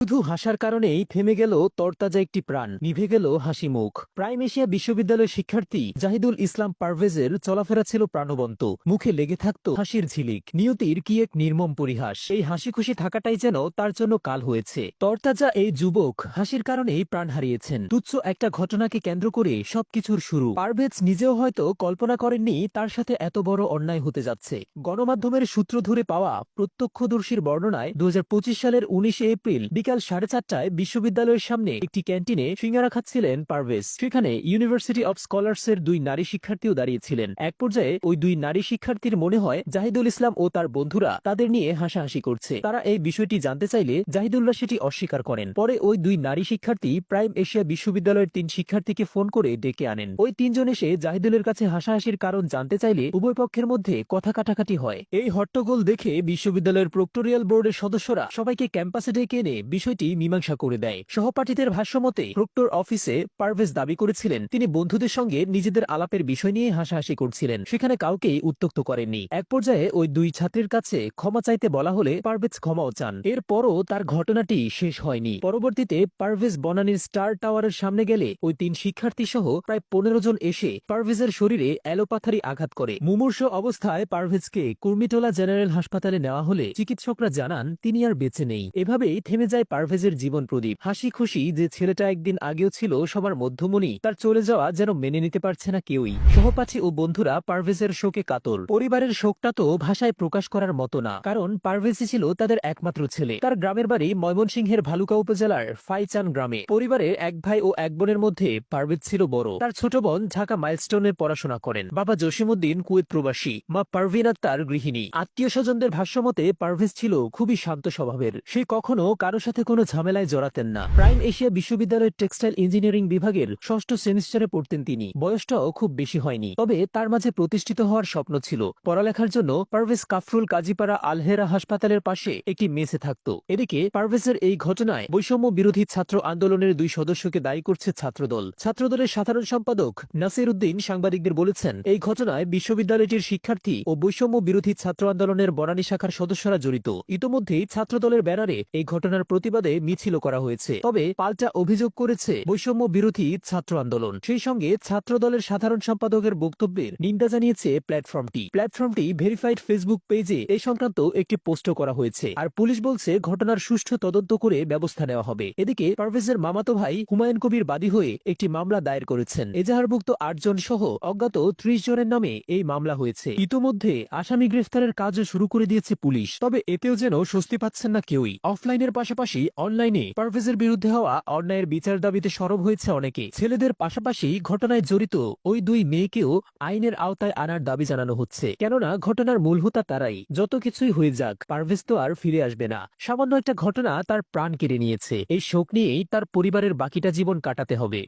শুধু হাসার কারণেই থেমে গেল তরতাজা একটি প্রাণ। নিভে গেল হাসি মুখ। প্রাইম এশিয়া বিশ্ববিদ্যালয়ের শিক্ষার্থী জাহিদুল ইসলাম পারভেজের চলাফেরা ছিল প্রাণবন্ত। মুখে লেগে থাকত হাসির ঝিলিক। নিয়তির কি এক নির্মম পরিহাস। এই হাসি খুশি থাকাটাই যেন তার জন্য কাল হয়েছে। তরতাজা এই যুবক হাসির কারণেই প্রাণ হারিয়েছেন। তুচ্ছ একটা ঘটনাকে কেন্দ্র করে সবকিছুর শুরু। পারভেজ নিজেও হয়তো কল্পনা করেননি তার সাথে এত বড় অন্যায় হতে যাচ্ছে। গণমাধ্যমের সূত্র ধরে পাওয়া প্রত্যক্ষদর্শীর বর্ণনায় দু হাজার পঁচিশ সালের উনিশে এপ্রিল বিকাল সাড়ে চারটায় বিশ্ববিদ্যালয়ের সামনে একটি ক্যান্টিনে সিঙ্গারা খাচ্ছিলেন পারভেজ। সেখানে ইউনিভার্সিটি অব স্কলার্স এর দুই নারী শিক্ষার্থীও দাঁড়িয়েছিলেন। এক পর্যায়ে ওই দুই নারী শিক্ষার্থীর মনে হয় জাহিদুল ইসলাম ও তার বন্ধুরা তাদের নিয়ে হাসাহাসি করছে। তারা এই বিষয়টি জানতে চাইলে জাহিদুল্লাহ সেটি অস্বীকার করেন। পরে ওই দুই নারী শিক্ষার্থী প্রাইম এশিয়া বিশ্ববিদ্যালয়ের তিন শিক্ষার্থীকে ফোন করে ডেকে আনেন। ওই তিনজন এসে জাহিদুলের কাছে হাসাহাসির কারণ জানতে চাইলে উভয় পক্ষের মধ্যে কথা কাটাকাটি হয়। এই হট্টগোল দেখে বিশ্ববিদ্যালয়ের প্রক্টোরিয়াল বোর্ডের সদস্যরা সবাইকে ক্যাম্পাসে ডেকে এনে বিষয়টি মীমাংসা করে দেয়। সহপাঠীদের ভাষ্যমতে, প্রক্টর অফিসে পারভেজ দাবি করেছিলেন, তিনি বন্ধুদের সঙ্গে নিজেদের আলাপের বিষয় নিয়ে হাসাহাসি করছিলেন, সেখানে কাউকেই উত্তক্ত করেননি। এক পর্যায়ে ওই দুই ছাত্রের কাছে ক্ষমা চাইতে বলা হলে পারভেজ ক্ষমাও চান। এরপরও তার ঘটনাটি শেষ হয়নি। পরবর্তীতে পারভেজ বনানীর স্টার টাওয়ারের সামনে গেলে ওই তিন শিক্ষার্থী সহ প্রায় পনেরো জন এসে পারভেজের শরীরে অ্যালোপাথারি আঘাত করে। মুমূর্ষ অবস্থায় পারভেজকে কুর্মিটোলা জেনারেল হাসপাতালে নেওয়া হলে চিকিৎসকরা জানান, তিনি আর বেঁচে নেই। এভাবেই থেমে যায় পারভেজের জীবন প্রদীপ। হাসি খুশি যে ছেলেটা একদিন আগেও ছিল সবার মধ্যমণি, তার চলে যাওয়া যেন মেনে নিতে পারছে না কেউই। সহপাঠী ও বন্ধুরা পারভেজের শোকে কাতর। পরিবারের শোকটা তো ভাষায় প্রকাশ করার মতো না, কারণ পারভেজই ছিল তাদের একমাত্র ছেলে। তার গ্রামের বাড়ি ময়মনসিংহের ভালুকা উপজেলার ফাইচান গ্রামে। পরিবারের এক ভাই ও এক বোনের মধ্যে পারভেজ ছিল বড়। তার ছোট বোন ঢাকা মাইলস্টোনে পড়াশোনা করেন। বাবা জসিমুদ্দিন কুয়েত প্রবাসী, মা পারভিন তার গৃহিণী। আত্মীয় স্বজনদের ভাষ্যমতে পারভেজ ছিল খুবই শান্ত স্বভাবের। সে কখনো কারও সাথে কোনো ঝামেলায় জড়াতেন না। প্রাইম এশিয়া বিশ্ববিদ্যালয়ের টেক্সটাইল ইঞ্জিনিয়ারিং বিভাগের ষষ্ঠ সেমিস্টারে পড়তেন তিনি। বয়সটাও খুব বেশি হয়নি, তবে তার মাঝে প্রতিষ্ঠিত হওয়ার স্বপ্ন ছিল। পড়ালেখার জন্য পারভেজ কাফরুল কাজীপাড়া আলহেরা হাসপাতালের পাশে একটি মেসে থাকত। এদিকে পারভেজের এই ঘটনায় বৈষম্য বিরোধী ছাত্র আন্দোলনের দুই সদস্যকে দায়ী করছে ছাত্রদল। ছাত্রদলের সাধারণ সম্পাদক নাসির উদ্দিন সাংবাদিকদের বলেছেন, এই ঘটনায় বিশ্ববিদ্যালয়টির শিক্ষার্থী ও বৈষম্য বিরোধী ছাত্র আন্দোলনের বনানী শাখার সদস্যরা জড়িত। ইতোমধ্যেই ছাত্রদলের ব্যানারে এই ঘটনার প্রতিবাদে মিছিল করা হয়েছে। তবে পাল্টা অভিযোগ করেছে বৈষম্য বিরোধী ছাত্র আন্দোলন। সেই সঙ্গে ছাত্রদলের সাধারণ সম্পাদকের বক্তব্যের নিন্দা জানিয়েছে প্ল্যাটফর্মটি। প্ল্যাটফর্মটি ভেরিফাইড ফেসবুক পেজে এই সংক্রান্ত একটি পোস্টও করা হয়েছে। আর পুলিশ বলছে, ঘটনার সুষ্ঠু তদন্ত করে ব্যবস্থা নেওয়া হবে। এদিকে পারভেজের মামাতো ভাই হুমায়ুন কবির বাদী হয়ে একটি মামলা দায়ের করেছেন। এজাহারভুক্ত আটজন সহ অজ্ঞাত ত্রিশ জনের নামে এই মামলা হয়েছে। ইতোমধ্যে আসামি গ্রেফতারের কাজও শুরু করে দিয়েছে পুলিশ। তবে এতেও যেন স্বস্তি পাচ্ছেন না কেউই। অফলাইনের পাশাপাশি অনলাইনে পারভেজের বিরুদ্ধে হওয়া অন্যায়ের বিচার দাবিতে সরব হয়েছে অনেকে। ছেলেদের পাশাপাশি ঘটনায় জড়িত ওই দুই মেয়েকেও আইনের আওতায় আনার দাবি জানানো হচ্ছে। কেননা, ঘটনার মূল হোতা তারাই। যত কিছুই হয়ে যাক, পারভেজ তো আর ফিরে আসবে না। সামান্য একটা ঘটনা তার প্রাণ কেড়ে নিয়েছে। এই শোক নিয়েই তার পরিবারের বাকিটা জীবন কাটাতে হবে।